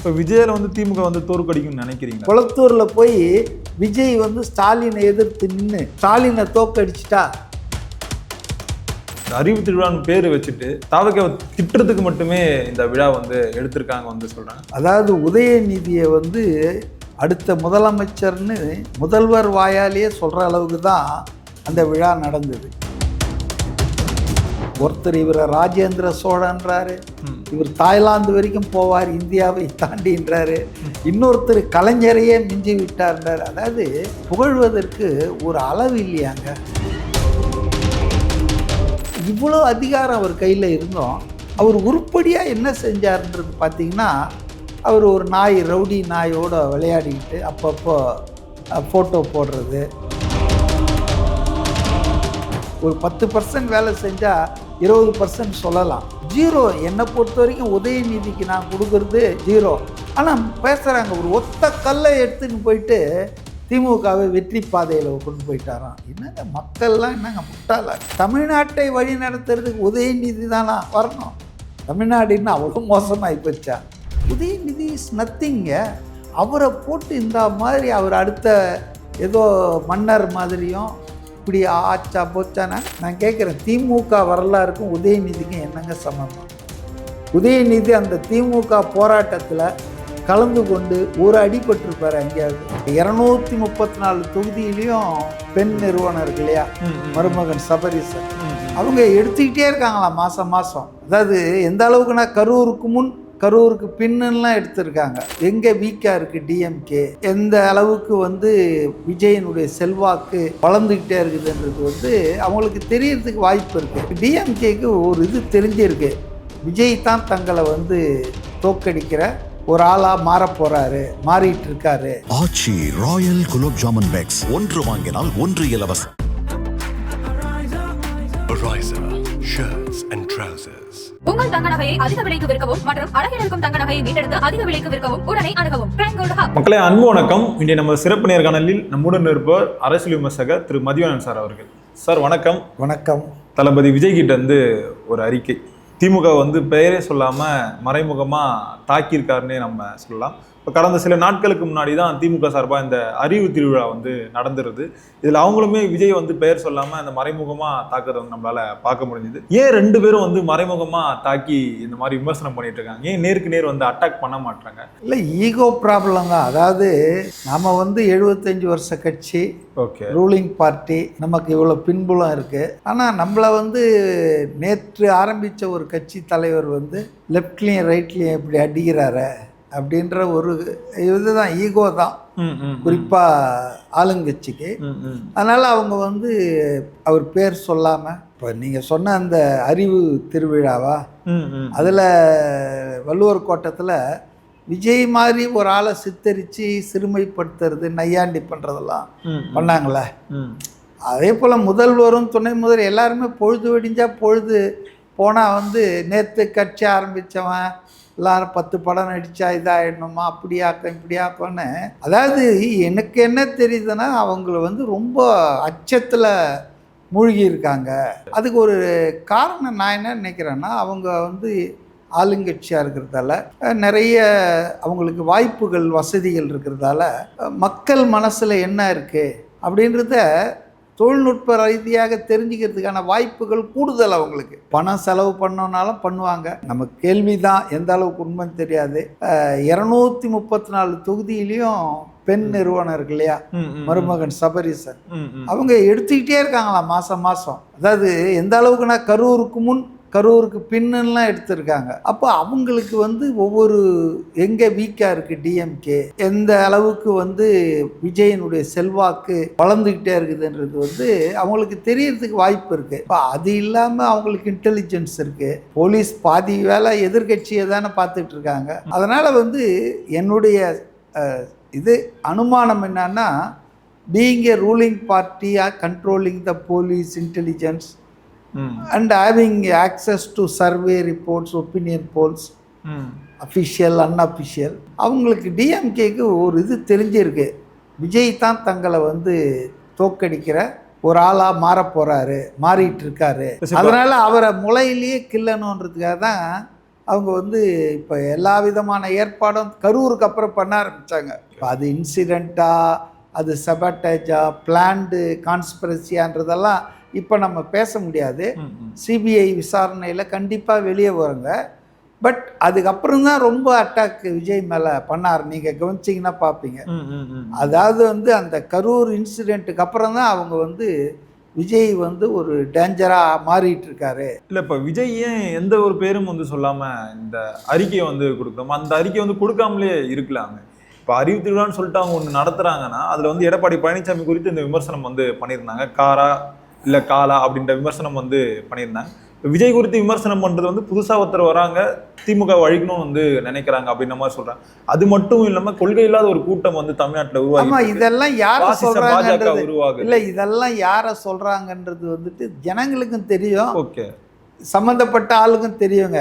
இப்போ விஜயில வந்து திமுக வந்து தோற்கடிக்கும்னு நினைக்கிறீங்களா? குளத்தூர்ல போய் விஜய் வந்து ஸ்டாலினை எதிர்த்து நின்று ஸ்டாலினை தோக்கடிச்சிட்டா? அறிவு திருவிழான்னு பேர் வச்சுட்டு தாவக திட்டுறதுக்கு மட்டுமே இந்த விழா வந்து எடுத்திருக்காங்க வந்து சொல்றாங்க. அதாவது உதயநிதியை வந்து அடுத்த முதலமைச்சர்னு முதல்வர் வாயாலேயே சொல்கிற அளவுக்கு தான் அந்த விழா நடந்தது. ஒருத்தர் இவரை ராஜேந்திர சோழன்றாரு. இவர் தாய்லாந்து வரைக்கும் போவார் இந்தியாவை தாண்டின்றாரு இன்னொருத்தர் கலைஞரையே மிஞ்சி விட்டார்ன்றார் அதாவது புகழ்வதற்கு ஒரு அளவு இல்லையாங்க. இவ்வளோ அதிகாரம் அவர் கையில் இருந்தோம். அவர் உருப்படியாக என்ன செஞ்சார்ன்றது பார்த்தீங்கன்னா அவர் ஒரு நாய் ரவுடி நாயோட விளையாடிக்கிட்டு அப்பப்போ ஃபோட்டோ போடுறது. ஒரு பத்து பர்சன்ட் வேலை செஞ்சால் இருபது பர்சன்ட் சொல்லலாம். ஜீரோ. என்னை பொறுத்த வரைக்கும் உதயநிதிக்கு நான் கொடுக்கறது ஜீரோ. ஆனால் பேசுகிறாங்க ஒரு ஒத்த கல்லை எடுத்துன்னு போயிட்டு திமுகவை வெற்றி பாதையில் கொண்டு போயிட்டாராம். என்னங்க மக்கள்லாம் என்னங்க முட்டாள? தமிழ்நாட்டை வழி நடத்துறதுக்கு உதயநிதி தானா வரணும்? தமிழ்நாடுன்னு அவ்வளோ மோசமாகி போச்சா? உதயநிதி இஸ் நத்திங்க அவரை போட்டு இந்த மாதிரி அவர் அடுத்த ஏதோ மன்னர் மாதிரியும் இப்படி ஆச்சா போச்சானா? நான் கேட்குறேன் திமுக வரலாறுக்கும் உதயநிதிக்கும் என்னங்க சம்மந்தம் உதயநிதி அந்த திமுக போராட்டத்தில் கலந்து கொண்டு ஒரு அடிபட்டிருப்பார் எங்கேயாவது இரநூத்தி முப்பத்தி நாலு தொகுதியிலையும் பெண் நிறுவனம் இருக்கு இல்லையா? மருமகன் சபரிசன். அவங்க எடுத்துக்கிட்டே இருக்காங்களாம் மாதம் மாதம் அதாவது எந்த அளவுக்குன்னா கரூருக்கு முன் கரூருக்கு பின்னுலாம் எடுத்திருக்காங்க. எங்கே வீக்காக இருக்குது டிஎம்கே எந்த அளவுக்கு வந்து விஜயனுடைய செல்வாக்கு வளர்ந்துக்கிட்டே இருக்குதுன்றது வந்து அவங்களுக்கு தெரியறதுக்கு வாய்ப்பு இருக்குது டிஎம்கேக்கு ஒரு இது தெரிஞ்சிருக்கு. விஜய் தான் தங்களை வந்து தோக்கடிக்கிற ஒரு ஆளாக மாறப் போகிறாரு மாறிட்டு இருக்காரு ஆச்சி ராயல் குலோப் ஜாமுன் பேக்ஸ் ஒன்று வாங்கினால் ஒன்று இலவசம். Shirts and trousers. உங்கள் தங்க நகையை அதிக விலைக்கு விற்கவும் மற்றும் அழகில் இருக்கும் தங்க நகையை மீட்டெடுத்து அதிக விலைக்கு விற்கவும் உடனே அணுகவும். பிரைம் கோல்டு ஹப் மக்களே அன்பு வணக்கம். இன்றைய நம்ம சிறப்பு நேர்காணலில் நம்முடன் இருப்பவர் அரசியல் விமர்சகர் திரு மதிவானன் சார் அவர்கள். சார் வணக்கம். வணக்கம். தளபதி விஜய் கிட்ட வந்து ஒரு அறிக்கை. திமுக வந்து பெயரே சொல்லாம மறைமுகமா தாக்கியிருக்காருன்னே நம்ம சொல்லலாம். இப்போ கடந்த சில நாட்களுக்கு முன்னாடி தான் திமுக சார்பாக இந்த அறிவு திருவிழா வந்து நடந்துருது. இதில் அவங்களுமே விஜய் வந்து பெயர் சொல்லாம அந்த மறைமுகமா தாக்குறத வந்து நம்மளால பார்க்க முடிஞ்சுது. ஏன் ரெண்டு பேரும் வந்து மறைமுகமா தாக்கி இந்த மாதிரி விமர்சனம் பண்ணிட்டு இருக்காங்க? ஏன் நேருக்கு நேர் வந்து அட்டாக் பண்ண மாட்டாங்க இல்லை ஈகோ ப்ராப்ளம் தான். அதாவது நம்ம வந்து எழுபத்தஞ்சு வருஷ கட்சி ஓகே. ரூலிங் பார்ட்டி நமக்கு இவ்வளோ பின்புலம் இருக்குது ஆனால் நம்மளை வந்து நேற்று ஆரம்பித்த ஒரு கட்சி தலைவர் வந்து லெஃப்ட்லேயும் ரைட்லேயும் இப்படி அடிக்கிறாரு. அப்படின்ற ஒரு இதுதான் ஈகோ தான். குறிப்பாக ஆளுங்கட்சிக்கு. அதனால் அவங்க வந்து அவர் பேர் சொல்லாமல் இப்போ நீங்கள் சொன்ன அந்த அறிவு திருவிழாவா? அதில் வள்ளுவர் கோட்டத்தில் விஜய் மாதிரி ஒரு ஆளை சித்தரித்து சிறுமைப்படுத்துறது நையாண்டி பண்ணுறதெல்லாம் பண்ணாங்களே அதே போல் முதல்வரும் துணை முதல் எல்லாருமே பொழுது வெடிஞ்சா பொழுது போனால் வந்து நேற்று கட்சி ஆரம்பித்தவன் எல்லாரும் பத்து படம் நடித்தா இதாகிடணுமா அப்படியாக்கம் இப்படியாக்கோன்னு அதாவது எனக்கு என்ன தெரியுதுன்னா அவங்கள வந்து ரொம்ப அச்சத்தில் மூழ்கி இருக்காங்க அதுக்கு ஒரு காரணம் நான் என்ன நினைக்கிறேன்னா அவங்க வந்து ஆளுங்கட்சியாக இருக்கிறதால நிறைய அவங்களுக்கு வாய்ப்புகள் வசதிகள் இருக்கிறதால மக்கள் மனசில் என்ன இருக்குது அப்படின்றத தொழில்நுட்ப ரீதியாக தெரிஞ்சுக்கிறதுக்கான வாய்ப்புகள் கூடுதல் அவங்களுக்கு. பணம் செலவு பண்ணோன்னாலும் பண்ணுவாங்க. நம்ம கேள்வி தான் எந்த அளவுக்கு உண்மைன்னு தெரியாது. இரநூத்தி முப்பத்தி நாலு தொகுதியிலையும் பெண் நிறுவனம் இருக்கு இல்லையா? மருமகன் சபரிசன் அவங்க எடுத்துக்கிட்டே இருக்காங்களாம் மாதம் மாதம் அதாவது எந்த அளவுக்குன்னா கரூருக்கு முன் கரூருக்கு பின்னுலாம் எடுத்திருக்காங்க. அப்போ அவங்களுக்கு வந்து ஒவ்வொரு எங்கே வீக்காக இருக்குது டிஎம்கே எந்த அளவுக்கு வந்து விஜயனுடைய செல்வாக்கு வளர்ந்துக்கிட்டே இருக்குதுன்றது வந்து அவங்களுக்கு தெரியறதுக்கு வாய்ப்பு இருக்குது இப்போ அது இல்லாமல் அவங்களுக்கு இன்டெலிஜென்ஸ் இருக்குது போலீஸ் பாதி வேலை எதிர்கட்சியை தானே பார்த்துட்டு இருக்காங்க. அதனால் வந்து என்னுடைய இது அனுமானம் என்னன்னா being ruling ruling party controlling the police intelligence having access to survey reports opinion polls ம் அஃபிஷியல் அன்அஃபிஷியல் அவங்களுக்கு டிஎம்கேக்கு ஒரு இது தெரிஞ்சிருக்கு. விஜய் தான் தங்களை வந்து தோக்கடிக்கிற ஒரு ஆளாக மாறப் போகிறாரு மாறிட்டு இருக்காரு. அதனால் அவரை முளையிலேயே கில்லணுன்றதுக்காக தான் அவங்க வந்து இப்போ எல்லா விதமான ஏற்பாடும் கரூருக்கு அப்புறம் பண்ண ஆரம்பித்தாங்க இப்போ அது இன்சிடெண்ட்டா அது செபட்டேஜா பிளான்டு கான்ஸ்பிரசியான்றதெல்லாம் இப்போ நம்ம பேச முடியாது. சிபிஐ விசாரணையில் கண்டிப்பாக வெளியே வருங்க. பட் அதுக்கப்புறம் தான் ரொம்ப அட்டாக் விஜய் மேலே பண்ணார். நீங்கள் கவனிச்சிங்கன்னா பார்ப்பீங்க. அதாவது வந்து அந்த கரூர் இன்சிடெண்ட்டுக்கு அப்புறம் தான் அவங்க வந்து விஜய் வந்து ஒரு டேஞ்சராக மாறிட்டு இருக்காரு. இல்ல இப்ப விஜய் ஏன் எந்த ஒரு பேரும் வந்து சொல்லாம இந்த அறிக்கையை வந்து கொடுக்கணும்? அந்த அறிக்கை வந்து கொடுக்காமலே இருக்கலாங்க இப்ப அறிவு திருவிழான்னு சொல்லிட்டு அவங்க ஒண்ணு நடத்துறாங்கன்னா அதுல வந்து எடப்பாடி பழனிசாமி குறித்து இந்த விமர்சனம் வந்து பண்ணியிருந்தாங்க. காரா இல்ல காலா அப்படின்ற விமர்சனம் வந்து பண்ணியிருந்தாங்க விஜய் குறித்து விமர்சனம் பண்றது வந்து புதுசா ஒருத்தர் வராங்க திமுக அழிக்கணும்னு வந்து நினைக்கிறாங்க அப்படின்ற மாதிரி சொல்றாங்க. அது மட்டும் இல்லாம கொள்கை இல்லாத ஒரு கூட்டம் வந்து தமிழ்நாட்டுல உருவாகி இதெல்லாம் யாரை பாஜக உருவாகுது. இல்லை இதெல்லாம் யாரை சொல்றாங்கன்றது வந்துட்டு ஜனங்களுக்கும் தெரியும். ஓகே. சம்மந்தப்பட்ட ஆளுக்கும் தெரியுங்க.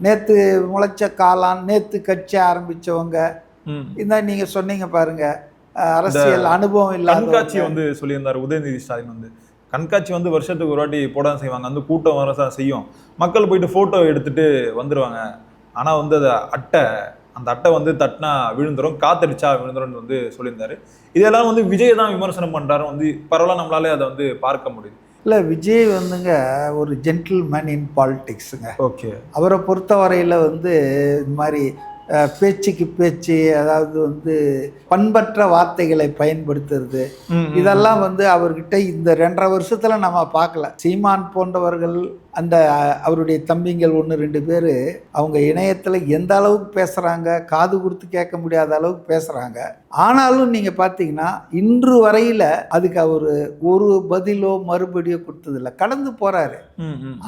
நேத்து முளைச்ச காளான் நேத்து கட்சி ஆரம்பிச்சவங்க. ம். இந்த நீங்க சொன்னீங்க பாருங்க. அரசியல் அனுபவம் இல்லாத வந்து சொல்லியிருந்தார் உதயநிதி ஸ்டாலின் வந்து. கண்காட்சி வந்து வருஷத்துக்கு ஒரு வாட்டி போட தான் செய்வாங்க. அந்த கூட்டம் வரதான் செய்யும். மக்கள் போயிட்டு போட்டோ எடுத்துட்டு வந்துருவாங்க. ஆனா வந்து அது அட்டை அந்த அட்டை வந்து தட்டினா விழுந்துரும் காத்தடிச்சா விழுந்துரும்னு வந்து சொல்லியிருந்தாரு. இதெல்லாம் வந்து விஜய் தான் விமர்சனம் பண்றாரு வந்து பரவாயில்ல நம்மளாலே அதை வந்து பார்க்க முடியுது. இல்லை விஜய் வந்துங்க ஒரு ஜென்டில்மேன் இன் பாலிடிக்ஸுங்க ஓகே. அவரை பொறுத்தவரையில் வந்து இந்த மாதிரி பேச்சுக்கு பேச்சு அதாவது வந்து பண்பற்ற வார்த்தைகளை பயன்படுத்துறது. இதெல்லாம் வந்து அவர்கிட்ட இந்த ரெண்டரை வருஷத்துல நம்ம பார்க்கல. சீமான் போன்றவர்கள் அந்த அவருடைய தம்பிங்கள் ஒன்று ரெண்டு பேர் அவங்க இணையத்தில் எந்த அளவுக்கு பேசுகிறாங்க காது கொடுத்து கேட்க முடியாத அளவுக்கு பேசுகிறாங்க ஆனாலும் நீங்கள் பார்த்தீங்கன்னா இன்று வரையில் அதுக்கு அவர் ஒரு பதிலோ மறுபடியோ கொடுத்ததில்ல. கடந்து போகிறாரு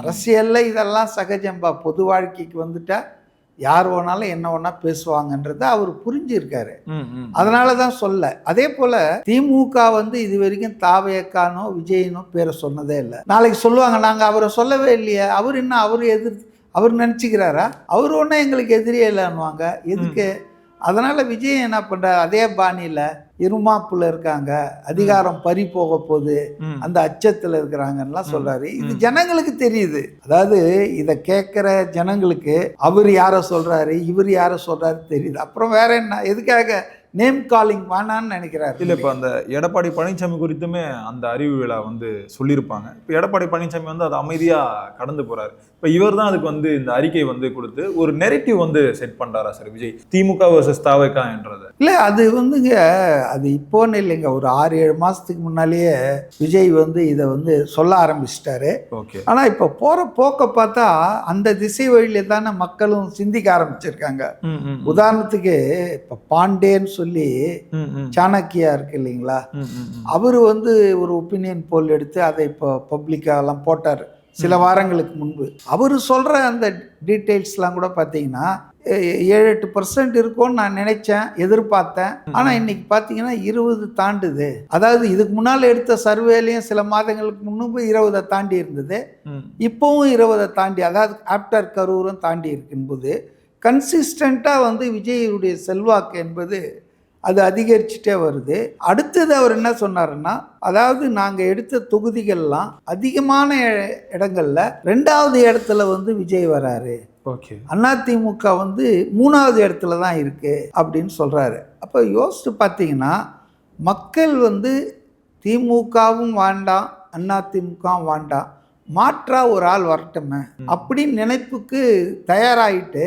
அரசியலில் இதெல்லாம் சகஜம்பா. பொது வாழ்க்கைக்கு வந்துட்டா யார் வேணாலும் என்ன வேணா பேசுவாங்கன்றத அவர் புரிஞ்சிருக்காரு. அதனால தான் சொல்ல. அதே போல திமுக வந்து இது வரைக்கும் தாவையக்கானோ விஜயனோ பேரை சொன்னதே இல்லை. நாளைக்கு சொல்லுவாங்க நாங்கள் அவரை சொல்லவே இல்லையே. அவர் என்ன அவர் எதிர் அவர் நினச்சிக்கிறாரா? அவர் ஒன்றும் எங்களுக்கு எதிரியே இல்லைன்னுவாங்க. எதுக்கு? அதனால விஜய் என்ன பண்றாரு அதே பாணியில் இருமாப்புல இருக்காங்க அதிகாரம் பறி போக போகுது அந்த அச்சத்தில் இருக்கிறாங்கன்னுலாம் சொல்றாரு. இது ஜனங்களுக்கு தெரியுது. அதாவது இதை கேட்குற ஜனங்களுக்கு அவர் யாரை சொல்றாரு இவர் யாரை சொல்றாரு தெரியுது. அப்புறம் வேற என்ன? எதுக்காக நேம் காலிங் வேணான்னு நினைக்கிறாரு. இல்ல இப்ப அந்த எடப்பாடி பழனிசாமி குறித்துமே அந்த அறிவு விழா வந்து சொல்லியிருப்பாங்க. இப்ப எடப்பாடி பழனிசாமி வந்து அதை அமைதியா கடந்து போறாரு. இப்ப இவர் தான் அதுக்கு வந்து இந்த அறிக்கை வந்து கொடுத்து ஒரு நெரட்டிவ் வந்து செட் பண்றாரா சார் விஜய்? திமுக வர்சஸ் தாவைக்கா என்றதை. இல்லை அது வந்துங்க அது இப்போன்னு இல்லைங்க. ஒரு ஆறு ஏழு மாதத்துக்கு முன்னாலேயே விஜய் வந்து இதை வந்து சொல்ல ஆரம்பிச்சிட்டாரு. ஓகே. ஆனால் இப்போ போகிற போக்கை பார்த்தா அந்த திசை வழியில தானே மக்களும் சிந்திக்க ஆரம்பிச்சிருக்காங்க. உதாரணத்துக்கு இப்போ பாண்டேன்னு சொல்லி சாணக்கியா இருக்கு இல்லைங்களா? அவர் வந்து ஒரு ஒப்பீனியன் போல் எடுத்து அதை இப்போ பப்ளிக்காலாம் போட்டார். சில வாரங்களுக்கு முன்பு. அவர் சொல்கிற அந்த டீட்டெயில்ஸ்லாம் கூட பார்த்தீங்கன்னா ஏழு எட்டு பர்சன்ட் இருக்கும்னு நான் நினைச்சேன் எதிர்பார்த்தேன். ஆனால் இன்னைக்கு பார்த்தீங்கன்னா இருபது தாண்டுது. அதாவது இதுக்கு முன்னால் எடுத்த சர்வேலையும் சில மாதங்களுக்கு முன்பு இருபதை தாண்டி இருந்தது. இப்போவும் இருபதை தாண்டி அதாவது ஆப்டர் கரூரும் தாண்டி இருக்கும்போது கன்சிஸ்டண்ட்டாக வந்து விஜயுடைய செல்வாக்கு என்பது அது அதிகரிச்சுட்டே வருது. அடுத்தது அவர் என்ன சொன்னாருன்னா அதாவது நாங்கள் எடுத்த தொகுதிகள்லாம் அதிகமான இடங்கள்ல ரெண்டாவது இடத்துல வந்து விஜய் வராரு. ஓகே. அதிமுக வந்து மூணாவது இடத்துல தான் இருக்கு அப்படின்னு சொல்றாரு. அப்போ யோசிச்சு பார்த்தீங்கன்னா மக்கள் வந்து திமுகவும் வேண்டாம் அதிமுகவும் வேண்டாம் மாற்றா ஒரு ஆள் வரட்டுமே அப்படின்னு நினைப்புக்கு தயாராகிட்டு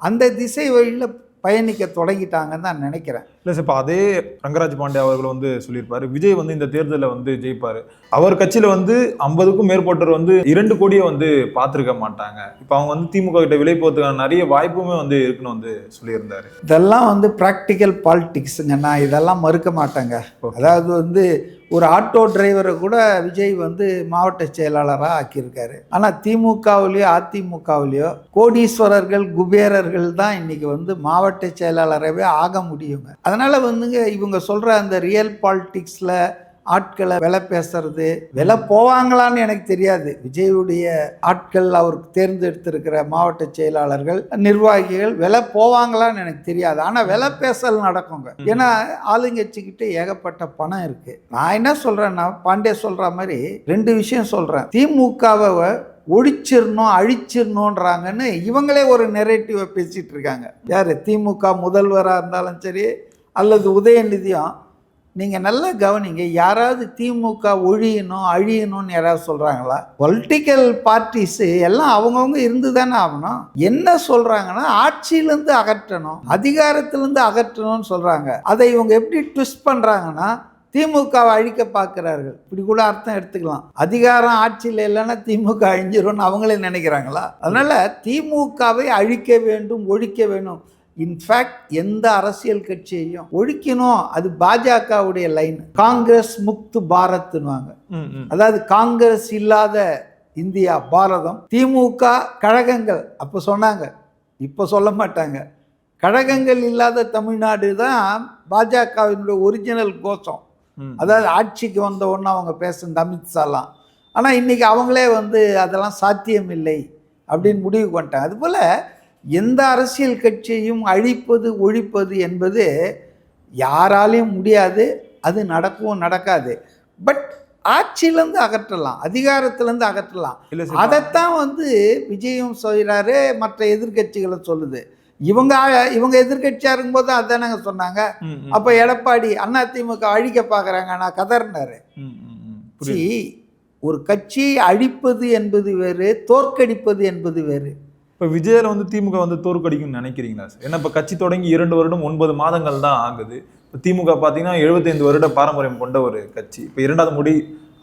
அந்த திசை வழியில் பயணிக்க தொடங்கிட்டாங்கன்னு தான் நினைக்கிறேன். இல்லை சார் இப்போ அதே ரங்கராஜ் பாண்டே அவர்கள் வந்து சொல்லியிருப்பாரு விஜய் வந்து இந்த தேர்தலில் வந்து ஜெயிப்பாரு. அவர் கட்சியில வந்து ஐம்பதுக்கும் மேற்பட்டவர் வந்து இரண்டு கோடியை வந்து பார்த்துருக்க மாட்டாங்க. இப்போ அவங்க வந்து திமுக கிட்ட விலை போகிறதுக்கான நிறைய வாய்ப்புமே வந்து இருக்குன்னு வந்து சொல்லியிருந்தாரு. இதெல்லாம் வந்து ப்ராக்டிக்கல் பாலிடிக்ஸுங்க நான் இதெல்லாம் மறுக்க மாட்டேங்க. அதாவது வந்து ஒரு ஆட்டோ டிரைவரை கூட விஜய் வந்து மாவட்ட செயலாளராக ஆக்கியிருக்காரு. ஆனால் திமுகவிலையோ அதிமுகவிலையோ கோடீஸ்வரர்கள் குபேரர்கள் தான் இன்னைக்கு வந்து மாவட்ட செயலாளராகவே ஆக முடியுங்க. அதனால் வந்துங்க இவங்க சொல்கிற அந்த ரியல் பாலிட்டிக்ஸில் ஆட்களை விலை பேசுறது விலை போவாங்களான்னு எனக்கு தெரியாது. விஜயுடைய ஆட்கள் அவருக்கு தேர்ந்தெடுத்திருக்கிற மாவட்ட செயலாளர்கள் நிர்வாகிகள் விலை போவாங்களான்னு எனக்கு தெரியாது. ஆனால் விலை பேசல் நடக்குங்க. ஏன்னா ஆளுங்கட்சிக்கிட்ட ஏகப்பட்ட பணம் இருக்கு. நான் என்ன சொல்றேன்னா பாண்டே சொல்ற மாதிரி ரெண்டு விஷயம் சொல்றேன். திமுகவை ஒழிச்சிடணும் அழிச்சிடணுன்றாங்கன்னு இவங்களே ஒரு நெரேட்டிவை பேசிகிட்டு இருக்காங்க. யார்? திமுக முதல்வராக இருந்தாலும் சரி அல்லது உதயநிதியும் நீங்கள் நல்லா கவனிங்க யாராவது திமுக ஒழியணும் அழியணும்னு யாராவது சொல்கிறாங்களா பொலிட்டிக்கல் பார்ட்டிஸு எல்லாம் அவங்கவுங்க இருந்து தானே ஆகணும். என்ன சொல்கிறாங்கன்னா ஆட்சியிலேருந்து அகற்றணும் அதிகாரத்திலேருந்து அகற்றணும்னு சொல்கிறாங்க அதை இவங்க எப்படி ட்விஸ்ட் பண்ணுறாங்கன்னா திமுகவை அழிக்க பார்க்குறார்கள். இப்படி கூட அர்த்தம் எடுத்துக்கலாம். அதிகாரம் ஆட்சியில் இல்லைன்னா திமுக அழிஞ்சிரும்னு அவங்களே நினைக்கிறாங்களா? அதனால் திமுகவை அழிக்க வேண்டும் ஒழிக்க வேண்டும். இன்ஃபேக்ட் எந்த அரசியல் கட்சியையும் ஒழிக்கணும். அது பாஜகவுடைய லைன் காங்கிரஸ் முக்து பாரத்னுவாங்க. அதாவது காங்கிரஸ் இல்லாத இந்தியா பாரதம். திமுக கழகங்கள். அப்போ சொன்னாங்க. இப்போ சொல்ல மாட்டாங்க. கழகங்கள் இல்லாத தமிழ்நாடு தான் பாஜகவினுடைய ஒரிஜினல் கோஷம். அதாவது ஆட்சிக்கு வந்த உடனே அவங்க பேசுனது அமித்ஷாலாம் ஆனால் இன்றைக்கி அவங்களே வந்து அதெல்லாம் சாத்தியம் இல்லை அப்படின்னு முடிவு பண்ணிட்டாங்க அதுபோல் எந்த அரசியல் கட்சியையும் அழிப்பது ஒழிப்பது என்பது யாராலையும் முடியாது. அது நடக்கவும் நடக்காது. பட் ஆட்சியிலேருந்து அகற்றலாம் அதிகாரத்திலேருந்து அகற்றலாம். அதைத்தான் வந்து விஜயும் சொல்கிறாரு மற்ற எதிர்க்கட்சிகளை சொல்லுது. இவங்க இவங்க எதிர்க்கட்சியாக இருக்கும்போது அதானங்க சொன்னாங்க. அப்போ எடப்பாடி அதிமுக அழிக்க பார்க்குறாங்க நான் கதறினாரு. ஒரு கட்சியை அழிப்பது என்பது வேறு தோற்கடிப்பது என்பது வேறு. இப்ப விஜயில வந்து திமுக வந்து தோற்கடிக்கும்னு நினைக்கிறீங்களா சார்? ஏன்னா இப்ப கட்சி தொடங்கி இரண்டு வருடம் ஒன்பது மாதங்கள் தான் ஆகுது. இப்ப திமுக பாத்தீங்கன்னா 75 வருட பாரம்பரியம் கொண்ட ஒரு கட்சி. இப்ப இரண்டாவது முடி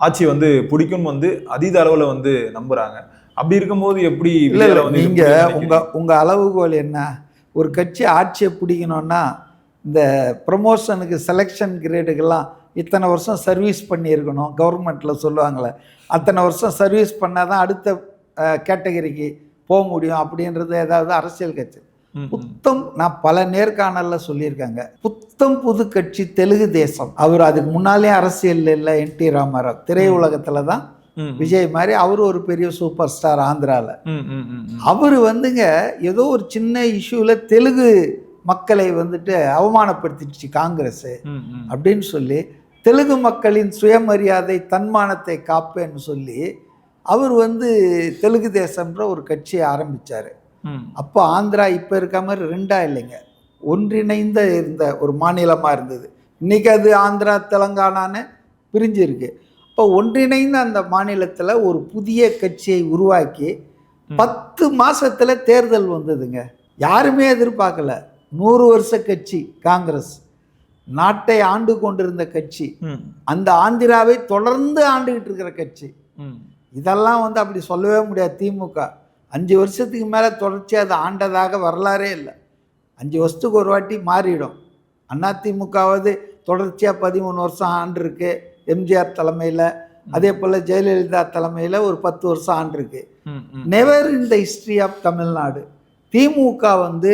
ஆட்சி வந்து பிடிக்கும் வந்து அதீத அளவுல வந்து நம்புறாங்க. அப்படி இருக்கும்போது எப்படி இல்லை நீங்கள் உங்கள் உங்கள் அளவுகோல் என்ன? ஒரு கட்சி ஆட்சியை பிடிக்கணும்னா இந்த ப்ரமோஷனுக்கு செலெக்ஷன் கிரேடுக்கெல்லாம் இத்தனை வருஷம் சர்வீஸ் பண்ணியிருக்கணும். கவர்மெண்ட்டில் சொல்லுவாங்களே அத்தனை வருஷம் சர்வீஸ் பண்ணால் தான் அடுத்த கேட்டகரிக்கு போக முடியும் அப்படின்றது ஏதாவது அரசியல் கட்சி. புத்தம் நான் பல நேர்காணலில் சொல்லியிருக்காங்க புத்தம் புது கட்சி தெலுங்கு தேசம் அவர் அதுக்கு முன்னாலே அரசியல் இல்லை என் டி ராமாராவ் திரையுலகத்தில் தான். விஜய் மாதிரி அவர் ஒரு பெரிய சூப்பர் ஸ்டார் ஆந்திராவில் ம். அவர் வந்துங்க ஏதோ ஒரு சின்ன இஷ்யூவில் தெலுங்கு மக்களை வந்துட்டு அவமானப்படுத்திடுச்சு காங்கிரஸ். அப்படின்னு சொல்லி தெலுங்கு மக்களின் சுயமரியாதை தன்மானத்தை காப்பேன்னு சொல்லி அவர் வந்து தெலுங்கு தேசம்ன்ற ஒரு கட்சியை ஆரம்பித்தார். அப்போ ஆந்திரா இப்போ இருக்க மாதிரி ரெண்டா இல்லைங்க. ஒன்றிணைந்த இருந்த ஒரு மாநிலமாக இருந்தது. இன்றைக்கி அது ஆந்திரா தெலங்கானான்னு பிரிஞ்சு இருக்கு இப்போ ஒன்றிணைந்த அந்த மாநிலத்தில் ஒரு புதிய கட்சியை உருவாக்கி பத்து மாசத்துல தேர்தல் வந்ததுங்க. யாருமே எதிர்பார்க்கல. நூறு வருஷ கட்சி காங்கிரஸ். நாட்டை ஆண்டு கொண்டிருந்த கட்சி. அந்த ஆந்திராவை தொடர்ந்து ஆண்டுகிட்டு இருக்கிற கட்சி. இதெல்லாம் வந்து அப்படி சொல்லவே முடியாது திமுக. அஞ்சு வருஷத்துக்கு மேலே தொடர்ச்சியாக அது ஆண்டதாக வரலாறே இல்லை. அஞ்சு வருஷத்துக்கு ஒரு வாட்டி மாறிடும். அதிமுகவாவது தொடர்ச்சியாக பதிமூணு வருஷம் ஆண்டிருக்கு. எம்ஜிஆர் தலைமையில் அதே போல் ஜெயலலிதா தலைமையில் ஒரு பத்து வருஷம் ஆண்டிருக்கு. Never in the history of Tamil Nadu. DMK வந்து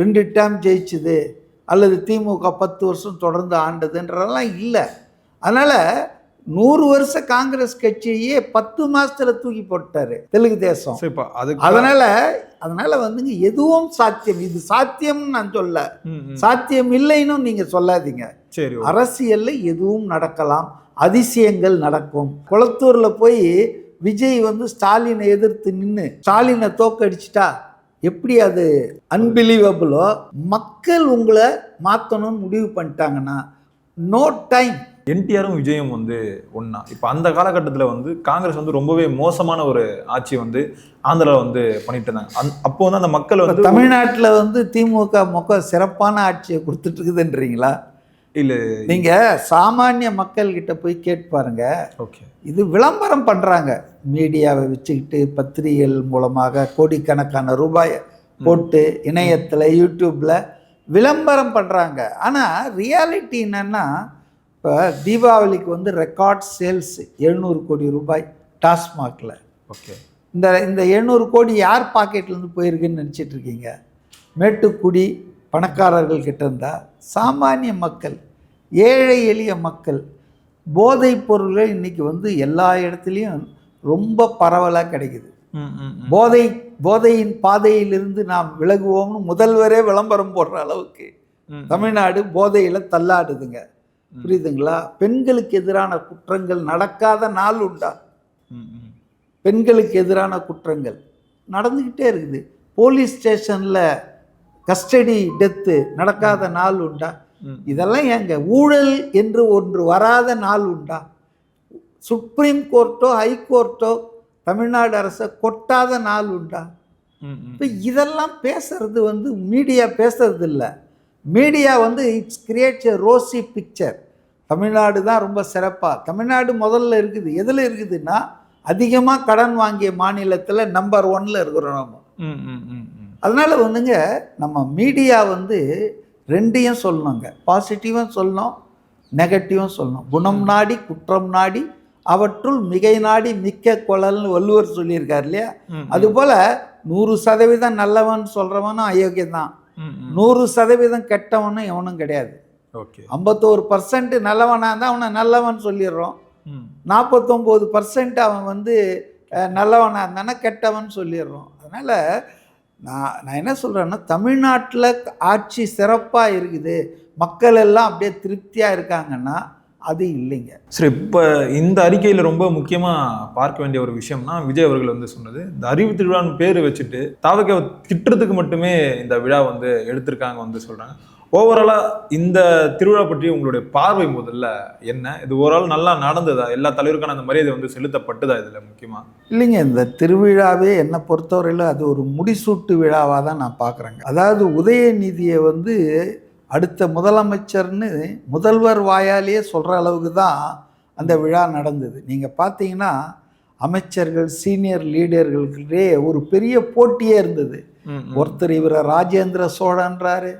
ரெண்டு டேம் ஜெயிச்சுது அல்லது திமுக பத்து வருஷம் தொடர்ந்து ஆண்டதுன்றதெல்லாம் இல்லை. அதனால் நூறு வருஷ காங்கிரஸ் கட்சியே பத்து மாசத்துல தூக்கி போட்டாரு தெலுங்கு தேசம். அதனால அதனால வந்துங்க எதுவும் சாத்தியம் இது சாத்தியம்னு நான் சொல்ல. சாத்தியம் இல்லைன்னு நீங்க சொல்லாதீங்க. சரி. அரசியல்ல எதுவும் நடக்கலாம் அதிசயங்கள் நடக்கும். குளத்தூர்ல போய் விஜய் வந்து ஸ்டாலினை எதிர்த்து நின்று ஸ்டாலினை தோக்கடிச்சிட்டா எப்படி அது அன்பிலீவபிளோ மக்கள் உங்களை மாற்றணும்னு முடிவு பண்ணிட்டாங்கன்னா நோ டைம் என்டிஆரும் விஜயும் வந்து ஒண்ணா. இப்போ அந்த காலகட்டத்தில் வந்து காங்கிரஸ் வந்து ரொம்பவே மோசமான ஒரு ஆட்சி வந்து ஆந்திராவில் வந்து பண்ணிட்டு இருந்தாங்க. அந் அப்போ வந்து அந்த மக்கள் வந்து தமிழ்நாட்டில் வந்து திமுக மொக்க சிறப்பான ஆட்சியை கொடுத்துட்டு இருக்குதுன்றீங்களா இல்ல. நீங்க சாமானிய மக்கள் கிட்ட போய் கேட்டு பாருங்க. ஓகே. இது விளம்பரம் பண்ணுறாங்க மீடியாவை வச்சுக்கிட்டு பத்திரிகைகள் மூலமாக கோடிக்கணக்கான ரூபாயை போட்டு இணையத்தில் யூடியூப்பில் விளம்பரம் பண்ணுறாங்க ஆனால் ரியாலிட்டி என்னென்னா இப்போ தீபாவளிக்கு வந்து ரெக்கார்ட் சேல்ஸ் எழுநூறு கோடி ரூபாய் டாஸ்மாகில். ஓகே. இந்த இந்த எழுநூறு கோடி யார் பாக்கெட்லேருந்து போயிருக்குன்னு நினச்சிட்டு இருக்கீங்க? மேட்டுக்குடி பணக்காரர்கள் கிட்ட இருந்தா சாமானிய மக்கள் ஏழை எளிய மக்கள் போதைப் பொருள்கள் இன்னைக்கு வந்து எல்லா இடத்துலையும் ரொம்ப பரவலாக கிடைக்குது. போதை போதையின் பாதையிலிருந்து நாம் விலகுவோம்னு முதல்வரே விளம்பரம் போடுற அளவுக்கு. தமிழ்நாடு போதையில் தள்ளாடுதுங்க. புரியுதுங்களா? பெண்களுக்கு எதிரான குற்றங்கள் நடக்காத நாள் உண்டா. பெண்களுக்கு எதிரான குற்றங்கள் நடந்துக்கிட்டே இருக்குது. போலீஸ் ஸ்டேஷனில் கஸ்டடி டெத்து நடக்காத நாள் உண்டா. இதெல்லாம் ஏங்க ஊழல் என்று ஒன்று வராத நாள் உண்டா? சுப்ரீம் கோர்ட்டோ ஹைகோர்ட்டோ தமிழ்நாடு அரசை கொட்டாத நாள் உண்டா. இப்போ இதெல்லாம் பேசுறது வந்து மீடியா பேசுறது இல்லை மீடியா வந்து it's creates a rosy picture. Tamil Nadu தான் ரொம்ப சிறப்பாக தமிழ்நாடு முதல்ல இருக்குது. எதில் இருக்குதுன்னா அதிகமாக கடன் வாங்கிய மாநிலத்தில் நம்பர் ஒன்ல இருக்கிறோம் நம்ம. அதனால் வந்துங்க நம்ம மீடியா வந்து ரெண்டையும் சொல்லணுங்க. பாசிட்டிவும் சொல்லணும் நெகட்டிவும் சொல்லணும். குணம் நாடி குற்றம் நாடி அவற்றுள் மிகை நாடி மிக்க குழல்னு வள்ளுவர் சொல்லியிருக்கார் இல்லையா? ம், அதுபோல் நூறு சதவீதம் நல்லவன் சொல்கிறவனும் ம். நூறு சதவீதம் கெட்டவனும் எவனும் கிடையாது. ஓகே. ஐம்பத்தோரு பர்சன்ட் நல்லவனாக இருந்தால் அவனை நல்லவன் சொல்லிடுறோம். நாற்பத்தொம்போது பர்சன்ட் அவன் வந்து நல்லவனாக இருந்தானா கெட்டவன் சொல்லிடுறோம். அதனால் நான் நான் என்ன சொல்கிறேன்னா தமிழ்நாட்டில் ஆட்சி சிறப்பாக இருக்குது. மக்கள் எல்லாம் அப்படியே திருப்தியாக இருக்காங்கன்னா அது இல்லைங்க. சரி இப்போ இந்த அறிக்கையில் ரொம்ப முக்கியமாக பார்க்க வேண்டிய ஒரு விஷயம்னா விஜய் அவர்கள் வந்து சொன்னது இந்த அறிவு திருவிழான்னு பேர் வச்சுட்டு தாவக்க திட்டுறதுக்கு மட்டுமே இந்த விழா வந்து எடுத்திருக்காங்க வந்து சொல்கிறாங்க ஓவராலாக இந்த திருவிழா பற்றி உங்களுடைய பார்வை முதல்ல என்ன? இது ஓவரால் நல்லா நடந்ததா? எல்லா தலைவருக்கான அந்த மரியாதை வந்து செலுத்தப்பட்டுதா இதில் முக்கியமாக இல்லைங்க இந்த திருவிழாவே என்னை பொறுத்தவரையில் அது ஒரு முடிசூட்டு விழாவாக தான் நான் பார்க்குறேங்க. அதாவது உதயநிதியை வந்து அடுத்த முதலமைச்சர்னு முதல்வர் வாயாலேயே சொல்கிற அளவுக்கு தான் அந்த விழா நடந்தது. நீங்கள் பார்த்தீங்கன்னா அமைச்சர்கள் சீனியர் லீடர்களுக்கிட்டே ஒரு பெரிய போட்டியே இருந்தது. ஒருத்தர் இவரை ராஜேந்திர சோழன்றாரு.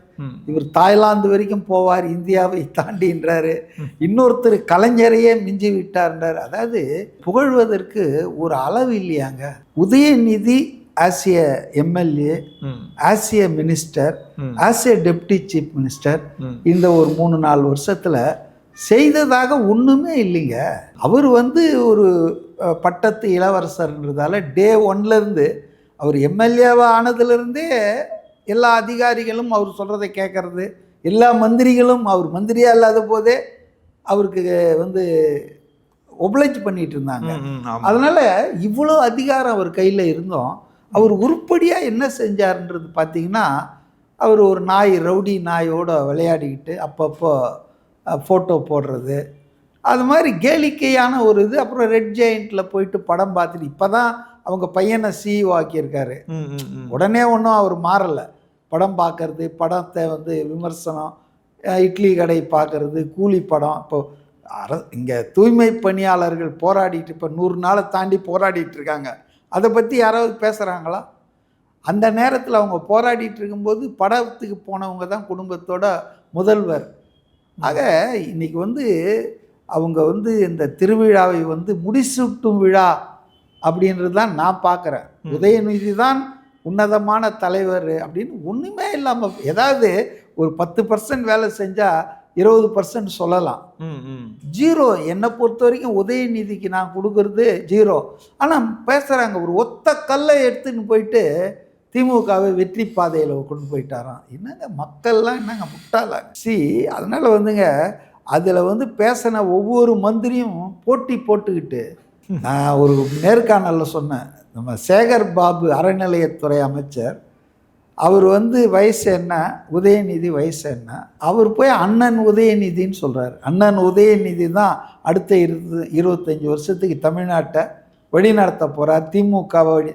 இவர் தாய்லாந்து வரைக்கும் போவார் இந்தியாவை தாண்டின்றாரு இன்னொருத்தர் கலைஞரையே மிஞ்சி விட்டார்ன்றார். அதாவது புகழ்வதற்கு ஒரு அளவு இல்லையாங்க. Udhayanidhi as a MLA as a minister as a deputy chief minister இந்த ஒரு மூணு நாலு வருஷத்தில் செய்ததாக ஒன்றுமே இல்லைங்க. அவர் வந்து ஒரு பட்டத்து இளவரசர்ன்றதால டே ஒன்லேருந்து அவர் எம்எல்ஏவா ஆனதுலேருந்தே எல்லா அதிகாரிகளும் அவர் சொல்கிறதை கேட்கறது எல்லா மந்திரிகளும் அவர் மந்திரியாக இல்லாத போதே அவருக்கு வந்து ஒப்ளைஜ் பண்ணிட்டு இருந்தாங்க. அதனால் இவ்வளோ அதிகாரம் அவர் கையில் இருந்தோம். அவர் உருப்படியாக என்ன செஞ்சாருன்றது பார்த்தீங்கன்னா அவர் ஒரு நாய் ரவுடி நாயோட விளையாடிக்கிட்டு அப்பப்போ ஃபோட்டோ போடுறது அது மாதிரி கேளிக்கையான ஒரு இது. அப்புறம் ரெட் ஜெயிண்டில் போயிட்டு படம் பார்த்துட்டு இப்போ தான் அவங்க பையனை சிஇஓ ஆக்கியிருக்காரு. உடனே ஒன்றும் அவர் மாறலை. படம் பார்க்கறது படத்தை வந்து விமர்சனம் இட்லி கடை பார்க்கறது கூலி படம். இப்போ அர இங்கே தூய்மை பணியாளர்கள் போராடிட்டு இப்போ நூறு நாளை தாண்டி போராடிட்டு இருக்காங்க. அதை பற்றி யாராவது பேசுகிறாங்களா அந்த நேரத்தில் அவங்க போராடிட்டு இருக்கும்போது படத்துக்கு போனவங்க தான் குடும்பத்தோட முதல்வர். ஆக இன்னைக்கு வந்து அவங்க வந்து இந்த திருவிழாவை வந்து முடிசூட்டும் விழா அப்படின்றது தான் நான் பார்க்குறேன். உதயநிதி தான் உன்னதமான தலைவர் அப்படின்னு ஒன்றுமே இல்லாமல் ஏதாவது ஒரு பத்து பர்சன்ட் வேலை செஞ்சால் இருபது பர்சன்ட் சொல்லலாம். ஜீரோ. என்னை பொறுத்த வரைக்கும் உதயநிதிக்கு நான் கொடுக்கறது ஜீரோ. ஆனால் பேசுகிறாங்க ஒரு ஒத்த கல்லை எடுத்துன்னு போயிட்டு திமுகவை வெற்றி பாதையில் கொண்டு போயிட்டாராம். என்னங்க மக்கள்லாம் என்னங்க முட்டாளாங்க? சி அதனால் வந்துங்க அதில் வந்து பேசின ஒவ்வொரு மந்திரியும் போட்டி போட்டுக்கிட்டு நான் ஒரு நேர்காணலில் சொன்னேன். நம்ம சேகர் பாபு அறநிலையத்துறை அமைச்சர் அவர் வந்து வயசு என்ன உதயநிதி வயசு என்ன அவர் போய் அண்ணன் உதயநிதின்னு சொல்கிறார் அண்ணன் உதயநிதி தான் அடுத்த இருபது இருபத்தஞ்சி வருஷத்துக்கு தமிழ்நாட்டை வழிநடத்த போகிறார் திமுகவை வழி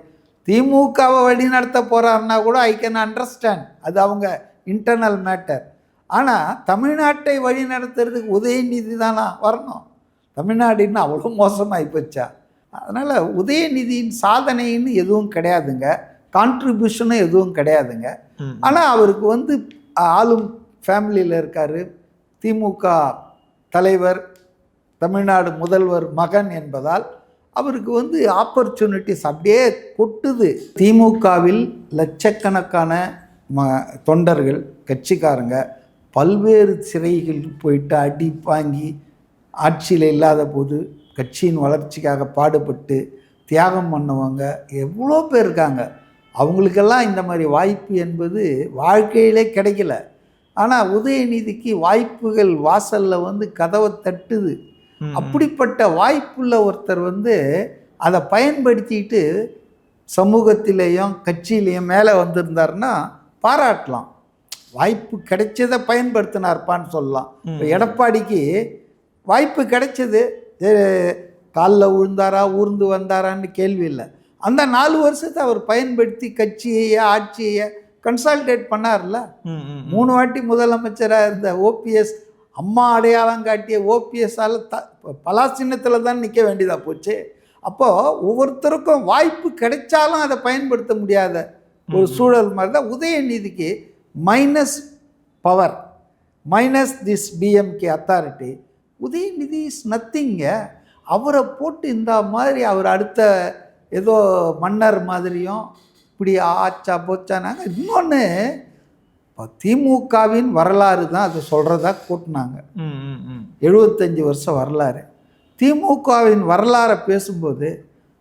திமுகவை வழிநடத்த போகிறாருன்னா கூட ஐ கேன் அண்டர்ஸ்டாண்ட் அது அவங்க இன்டர்னல் மேட்டர் ஆனால் தமிழ்நாட்டை வழி நடத்துறதுக்கு உதயநிதி தானா வரணும்? தமிழ்நாடுன்னு அவ்வளோ மோசமாகி போச்சா? அதனால் உதயநிதியின் சாதனைன்னு எதுவும் கிடையாதுங்க. கான்ட்ரிபியூஷனும் எதுவும் கிடையாதுங்க. ஆனால் அவருக்கு வந்து ஆளும் ஃபேமிலியில் இருக்கார். திமுக தலைவர் தமிழ்நாடு முதல்வர் மகன் என்பதால் அவருக்கு வந்து ஆப்பர்ச்சுனிட்டிஸ் அப்படியே கொட்டுது. திமுகவில் லட்சக்கணக்கான ம தொண்டர்கள் கட்சிக்காரங்க பல்வேறு சிறைகள் போயிட்டு அடி வாங்கி ஆட்சியில் இல்லாத போது கட்சியின் வளர்ச்சிக்காக பாடுபட்டு தியாகம் பண்ணவங்க எவ்வளோ பேர் இருக்காங்க. அவங்களுக்கெல்லாம் இந்த மாதிரி வாய்ப்பு என்பது வாழ்க்கையிலே கிடைக்கல. ஆனால் உதயநிதிக்கு வாய்ப்புகள் வாசலில் வந்து கதவை தட்டுது. அப்படிப்பட்ட வாய்ப்புள்ள ஒருத்தர் வந்து அதை பயன்படுத்திட்டு சமூகத்திலேயும் கட்சியிலையும் மேலே வந்திருந்தாருன்னா பாராட்டலாம். வாய்ப்பு கிடைச்சதை பயன்படுத்தினார்ப்பான்னு சொல்லலாம். இப்போ எடப்பாடிக்கு வாய்ப்பு கிடைச்சது. காலில் விழுந்தாரா ஊர்ந்து வந்தாரான்னு கேள்வி இல்லை. அந்த நாலு வருஷத்தை அவர் பயன்படுத்தி கட்சியை ஆட்சியை கன்சால்டேட் பண்ணார்ல. மூணு வாட்டி முதலமைச்சராக இருந்த ஓபிஎஸ் அம்மா அடையாளம் காட்டிய ஓபிஎஸ்ஸால் த பலாசின்னத்தில் தான் நிற்க வேண்டியதாக போச்சு. அப்போது ஒவ்வொருத்தருக்கும் வாய்ப்பு கிடைச்சாலும் அதை பயன்படுத்த முடியாத ஒரு சூழல் மாதிரி தான் உதயநிதிக்கு minus power minus this DMK authority Udhayanidhi is nothing அவரை போட்டு இந்த மாதிரி அவர் அடுத்த ஏதோ மன்னர் மாதிரியும் இப்படி ஆச்சா போச்சானாங்க. இன்னொன்று திமுகவின் வரலாறு தான் அதை சொல்கிறதா கூட்டினாங்க. எழுபத்தஞ்சி வருஷம் வரலாறு. திமுகவின் வரலாறை பேசும்போது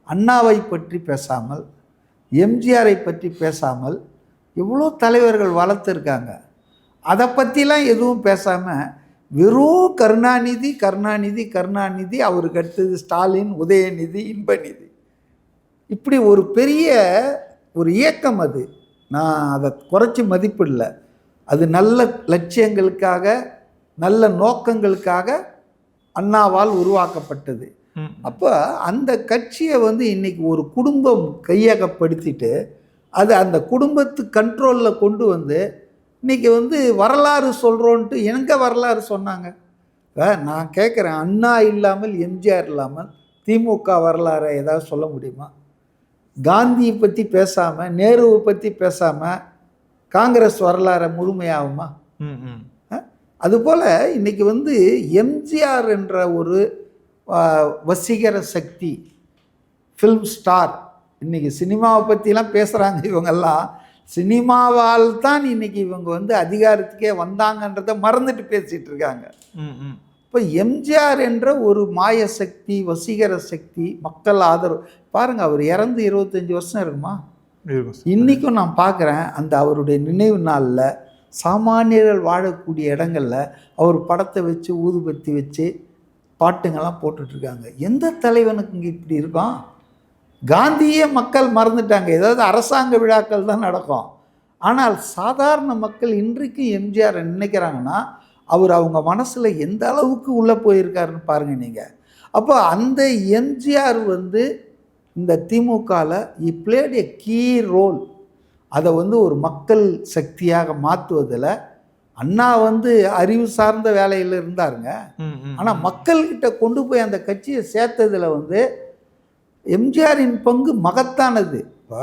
அண்ணாவை பற்றி பேசாமல் எம்ஜிஆரை பற்றி பேசாமல் எவ்வளோ தலைவர்கள் வளர்த்துருக்காங்க. அதை பற்றிலாம் எதுவும் பேசாமல் வெறும் கருணாநிதி கருணாநிதி கருணாநிதி அவருக்கு அடுத்தது ஸ்டாலின் உதயநிதி இன்பநிதி. இப்படி ஒரு பெரிய ஒரு இயக்கம் அது. நான் அதை குறைச்சி மதிப்பிடல. அது நல்ல லட்சியங்களுக்காக நல்ல நோக்கங்களுக்காக அண்ணாவால் உருவாக்கப்பட்டது. அப்போ அந்த கட்சியை வந்து இன்னைக்கு ஒரு குடும்பம் கையகப்படுத்திட்டு அது அந்த குடும்பத்து கண்ட்ரோலில் கொண்டு வந்து இன்னைக்கு வந்து வரலாறு சொல்கிறோன்ட்டு எங்க வரலாறு சொன்னாங்க? இப்போ நான் கேட்குறேன் அண்ணா இல்லாமல் எம்ஜிஆர் இல்லாமல் திமுக வரலாறை ஏதாவது சொல்ல முடியுமா? காந்தியை பற்றி பேசாமல் நேருவை பற்றி பேசாமல் காங்கிரஸ் வரலாறை முழுமையாகுமா. அதுபோல் இன்னைக்கு வந்து எம்ஜிஆர் என்ற ஒரு வசீகர சக்தி ஃபில்ம் ஸ்டார் இன்னைக்கு சினிமாவை பற்றிலாம் பேசுகிறாங்க இவங்கெல்லாம். சினிமாவால் தான் இன்னைக்கு இவங்க வந்து அதிகாரத்துக்கே வந்தாங்கன்றதை மறந்துட்டு பேசிகிட்டு இருக்காங்க. இப்போ எம்ஜிஆர் என்ற ஒரு மாய சக்தி வசீகர சக்தி மக்கள் ஆதரவு. பாருங்கள் அவர் இறந்து இருபத்தஞ்சி வருஷம் இருக்குமா. இன்றைக்கும் நான் பார்க்குறேன் அந்த அவருடைய நினைவு நாளில் சாமானியர்கள் வாழக்கூடிய இடங்கள்ல அவர் படத்தை வச்சு ஊதுபத்தி வச்சு பாட்டுங்கெல்லாம் போட்டுட்ருக்காங்க எந்த தலைவனுக்கு இங்கே இப்படி இருக்கும் காந்தியே மக்கள் மறந்துட்டாங்க. ஏதாவது அரசாங்க விழாக்கள் தான் நடக்கும். ஆனால் சாதாரண மக்கள் இன்றைக்கும் எம்ஜிஆர் நினைக்கிறாங்கன்னா அவர் அவங்க மனசில் எந்த அளவுக்கு உள்ளே போயிருக்காருன்னு பாருங்கள் நீங்கள் அப்போ அந்த எம்ஜிஆர் வந்து இந்த திமுகவில் he played a key role அதை வந்து ஒரு மக்கள் சக்தியாக மாற்றுவதில் அண்ணா வந்து அறிவு சார்ந்த வேலையில் இருந்தாருங்க. ஆனால் மக்கள்கிட்ட கொண்டு போய் அந்த கட்சியை சேர்த்ததில் வந்து எம்ஜிஆரின் பங்கு மகத்தானது. இப்போ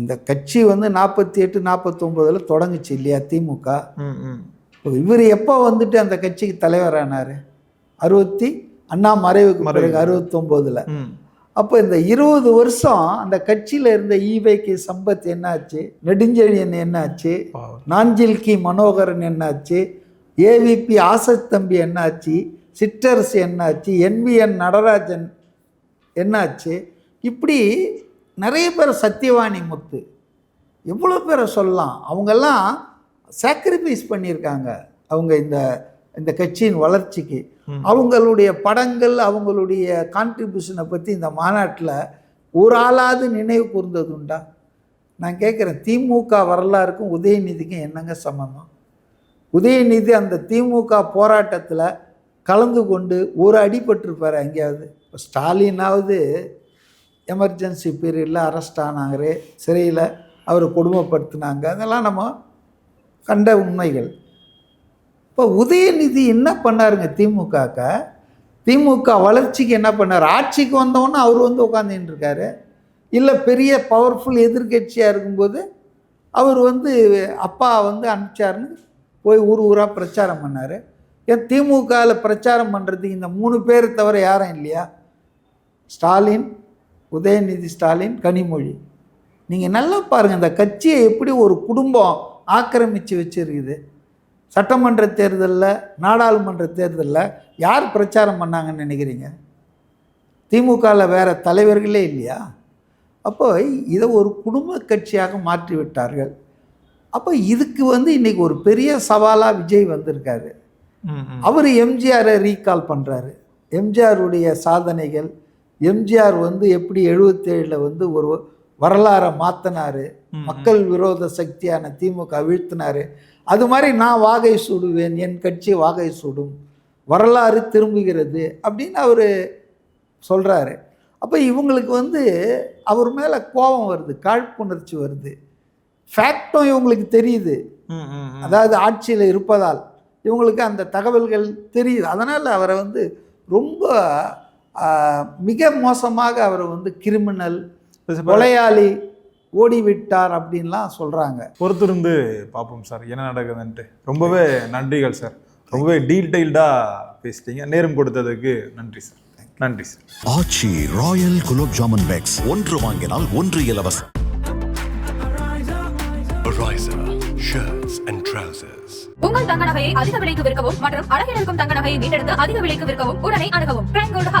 இந்த கட்சி வந்து நாற்பத்தி எட்டு நாற்பத்தொம்போதில் தொடங்குச்சு இல்லையா திமுக? இவர் எப்போ வந்துட்டு அந்த கட்சிக்கு தலைவரானார் அறுபத்தி அண்ணா மறைவுக்கு பிறகு. அறுபத்தொம்போதில். அப்போ இந்த இருபது வருஷம் அந்த கட்சியில் இருந்த ஈவைக்கு சம்பத் என்னாச்சு? நெடுஞ்செழியன் என்னாச்சு. நாஞ்சில்கி மனோகரன் என்னாச்சு? ஏவிபி ஆசத் தம்பி என்னாச்சு? சிற்றரசு என்னாச்சு? என்விஎன் நடராஜன் என்னாச்சு? இப்படி நிறைய பேர் சத்தியவாணி முத்து. எவ்வளோ பேரை சொல்லலாம்? அவங்கெல்லாம் சாக்ரிஃபைஸ் பண்ணியிருக்காங்க. அவங்க இந்த இந்த கட்சியின் வளர்ச்சிக்கு. அவங்களுடைய படங்கள் அவங்களுடைய கான்ட்ரிபியூஷனை பற்றி இந்த மாநாட்டில் ஒரு ஆளாவது நினைவு கூர்ந்தது உண்டா? நான் கேட்குறேன் திமுக வரலாறுக்கும் உதயநிதிக்கும் என்னங்க சம்மந்தம் உதயநிதி அந்த திமுக போராட்டத்தில் கலந்து கொண்டு ஒரு அடிபட்டிருப்பார் எங்கேயாவது? இப்போ ஸ்டாலினாவது எமர்ஜென்சி பீரியடில் அரெஸ்ட் ஆனாங்க சிறையில் அவரை கொடுமைப்படுத்தினாங்க. அதெல்லாம் நம்ம கண்ட உண்மைகள். இப்போ உதயநிதி என்ன பண்ணாருங்க திமுகக்க? திமுக வளர்ச்சிக்கு என்ன பண்ணார்? ஆட்சிக்கு வந்தவொன்னே அவர் வந்து உட்காந்துட்டு இருக்காரு இல்லை பெரிய பவர்ஃபுல் எதிர்க்கட்சியாக இருக்கும்போது அவர் வந்து அப்பா வந்து அனுப்பிச்சாருன்னு போய் ஊர் ஊராக பிரச்சாரம் பண்ணார். ஏன் திமுகவில் பிரச்சாரம் பண்ணுறதுக்கு இந்த மூணு பேர் தவிர யாரும் இல்லையா? ஸ்டாலின் உதயநிதி ஸ்டாலின் கனிமொழி. நீங்கள் நல்லா பாருங்கள் இந்த கட்சியை எப்படி ஒரு குடும்பம் ஆக்கிரமித்து வச்சிருக்குது. சட்டமன்ற தேர்தலில் நாடாளுமன்ற தேர்தலில் யார் பிரச்சாரம் பண்ணாங்கன்னு நினைக்கிறீங்க? திமுகவில் வேறு தலைவர்களே இல்லையா? அப்போ இதை ஒரு குடும்ப கட்சியாக மாற்றி விட்டார்கள். அப்போ இதுக்கு வந்து இன்றைக்கி ஒரு பெரிய சவாலாக விஜய் வந்திருக்காரு. அவர் எம்ஜிஆரை ரீகால் பண்ணுறாரு எம்ஜிஆருடைய சாதனைகள் எம்ஜிஆர் வந்து எப்படி எழுபத்தேழில் வந்து ஒரு வரலாறை மாற்றினாரு மக்கள் விரோத சக்தியான திமுக வீழ்த்தினாரு. அது மாதிரி நான் வாகை சூடுவேன் என் கட்சி வாகை சூடும் வரலாறு திரும்புகிறது அப்படின்னு அவர் சொல்கிறாரு அப்போ இவங்களுக்கு வந்து அவர் மேலே கோபம் வருது காழ்ப்புணர்ச்சி வருது. ஃபேக்டும் இவங்களுக்கு தெரியுது. அதாவது ஆட்சியில் இருப்பதால் இவங்களுக்கு அந்த தகவல்கள் தெரியுது. அதனால் அவரை வந்து ரொம்ப மிக மோசமாக அவரை வந்து கிரிமினல் கொலையாளி ஓடிவிட்டார் அப்படின்லாம் சொல்கிறாங்க பொறுத்திருந்து பார்ப்போம் சார் என்ன நடக்குதுன்ட்டு. ரொம்பவே நன்றிகள் சார். ரொம்பவே டீட்டெயில்டாக பேசிட்டீங்க. நேரம் கொடுத்ததுக்கு நன்றி சார். நன்றி sir. Aachi royal gulab jamun packs ஒன்று வாங்கினால் ஒன்று இலவசம். Ariza shirts and trousers. உங்கள் தங்க நகையை அதிக விலைக்கு விற்கவும் மற்றும் அழகில் இருக்கும் தங்க நகையை மீட்டெடுத்து அதிக விலைக்கு விற்கவும் உடனே அணுகவும். Prime gold hub